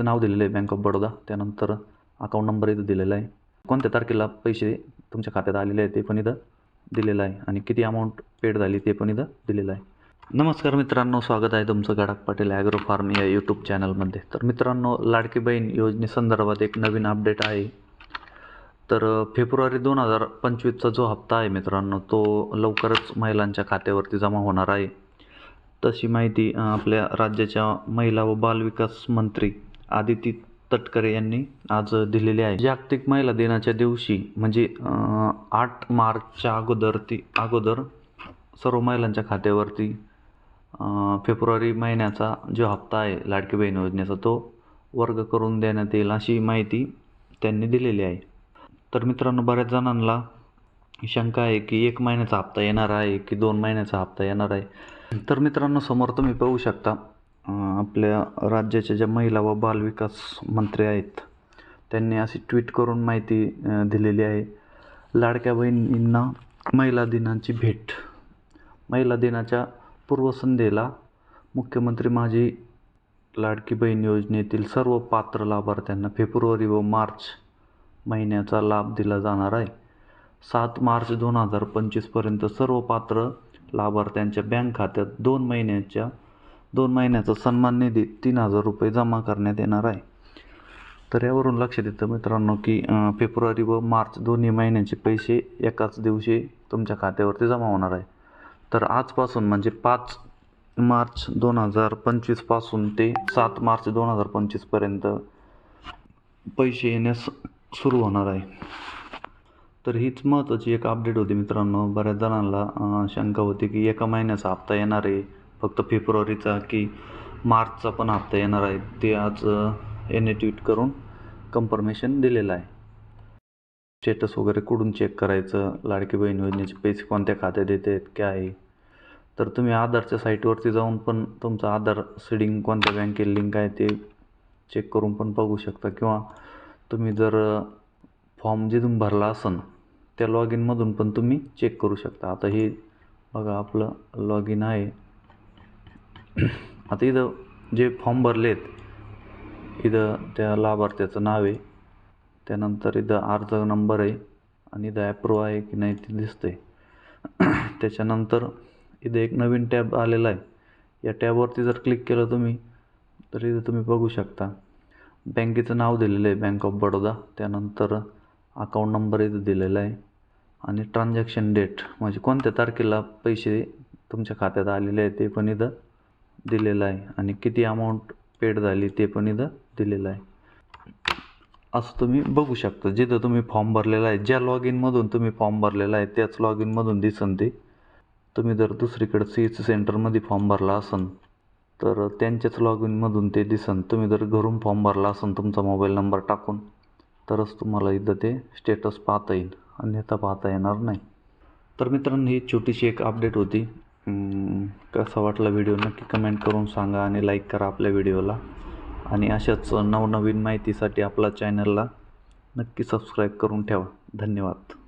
बँकेचं नाव दिलेलं आहे बँक ऑफ बडोदा त्यानंतर अकाउंट नंबर इथं दिलेला आहे. कोणत्या तारखेला पैसे तुमच्या खात्यात आलेले आहे ते पण इथं दिलेलं आहे. आणि किती अमाऊंट पेड झाली ते पण इथं दिलेलं आहे. नमस्कार मित्रांनो स्वागत आहे तुमचं गडाख पाटील ॲग्रो फार्म या यूट्यूब चॅनलमध्ये तर मित्रांनो लाडकी बहीण योजनेसंदर्भात एक नवीन अपडेट आहे. तर फेब्रुवारी दोन हजार पंचवीसचा जो हप्ता आहे मित्रांनो तो लवकरच महिलांच्या खात्यावरती जमा होणार आहे. तशी माहिती आपल्या राज्याच्या महिला व बालविकास मंत्री आदिती तटकरे यांनी आज दिलेली आहे. जागतिक महिला दिनाच्या दिवशी म्हणजे आठ मार्चच्या अगोदर ती अगोदर सर्व महिलांच्या खात्यावरती फेब्रुवारी महिन्याचा जो हप्ता आहे लाडकी बहीण योजनेचा तो वर्ग करून देण्यात येईल अशी माहिती त्यांनी दिलेली आहे. तर मित्रांनो बऱ्याच जणांना शंका आहे की एक महिन्याचा हप्ता येणार आहे की दोन महिन्याचा हप्ता येणार आहे. तर मित्रांनो समोर तुम्ही पाहू शकता आपल्या राज्याच्या ज्या महिला व बालविकास मंत्री आहेत त्यांनी अशी ट्विट करून माहिती दिलेली आहे. लाडक्या बहिणींना महिला दिनाची भेट. महिला दिनाच्या पूर्वसंध्येला मुख्यमंत्री माझी लाडकी बहीण योजनेतील सर्व पात्र लाभार्थ्यांना फेब्रुवारी व मार्च महिन्याचा लाभ दिला जाणार आहे. सात मार्च दोन हजार पंचवीसपर्यंत सर्व पात्र लाभार्थ्यांच्या बँक खात्यात दोन महिन्याच्या दोन महिन्याचा सन्मान निधी तीन हजार रुपये जमा करण्यात येणार आहे. तर यावरून लक्षात येतं मित्रांनो की फेब्रुवारी व मार्च दोन्ही महिन्याचे पैसे एकाच दिवशी तुमच्या खात्यावरती जमा होणार आहे. तर आजपासून म्हणजे पाच मार्च दोन हजार पंचवीसपासून ते सात मार्च दोन हजार पंचवीसपर्यंत पैसे येण्यास सुरू होणार आहे. तर हीच महत्त्वाची एक अपडेट होती मित्रांनो. बऱ्याच जणांना शंका होती की एका महिन्याचा हप्ता येणार आहे. फक्त फेब्रुवारीचा की मार्चचा पण हप्ता येणार आहे. ते आज याने ट्विट करून कन्फर्मेशन दिलेलं आहे. स्टेटस वगैरे कुठून चेक करायचं? लाडकी बहीण योजनेचे पैसे कोणत्या खात्यात येत आहेत? काय? आहे तर तुम्ही आधारच्या साईटवरती जाऊन पण तुमचं आधार सीडिंग कोणत्या बँकेला लिंक आहे ते चेक करून पण बघू शकता. किंवा तुम्ही जर फॉर्म जिथून भरला असन त्या लॉग इनमधून पण तुम्ही चेक करू शकता. आता हे बघा आपलं लॉग इन आहे. आता इथं जे फॉर्म आहेत इथं त्या लाभार्थ्याचं नाव आहे. त्यानंतर इथं अर्ज नंबर आहे आणि इथं ॲप्रूव्ह आहे की नाही ते दिसतंय. त्याच्यानंतर इथं एक नवीन टॅब आलेला आहे. या टॅबवरती जर क्लिक केलं तुम्ही तर इथं तुम्ही बघू शकता. बँकेचं नाव दिलेलं आहे बँक ऑफ बडोदा त्यानंतर अकाऊंट नंबर इथं दिलेला आहे. आणि ट्रान्झॅक्शन डेट म्हणजे कोणत्या तारखेला पैसे तुमच्या खात्यात आलेले आहे ते पण इथं दिलेलं आहे आणि किती अमाऊंट पेड झाली ते पण इथं दिलेलं आहे. असं तुम्ही बघू शकता. जिथं तुम्ही फॉर्म भरलेला आहे ज्या लॉग इनमधून तुम्ही फॉर्म भरलेला आहे त्याच लॉग इनमधून दिसन ते. तुम्ही जर दुसरीकडे सी एच सेंटरमध्ये फॉर्म भरला असन तर त्यांच्याच लॉग इनमधून ते दिसन. तुम्ही जर घरून फॉर्म भरला असन तुमचा मोबाईल नंबर टाकून तरच तुम्हाला इथं ते स्टेटस पाहता येईल. अन्यथा पाहता येणार नाही. तर मित्रांनो ही छोटीशी एक अपडेट होती. कसा वाटला व्हिडिओ नक्की कमेंट करून सांगा आणि लाईक करा आपल्या व्हिडिओला आणि अशाच नवनवीन माहितीसाठी आपला चॅनलला नक्की सबस्क्राईब करून ठेवा. धन्यवाद.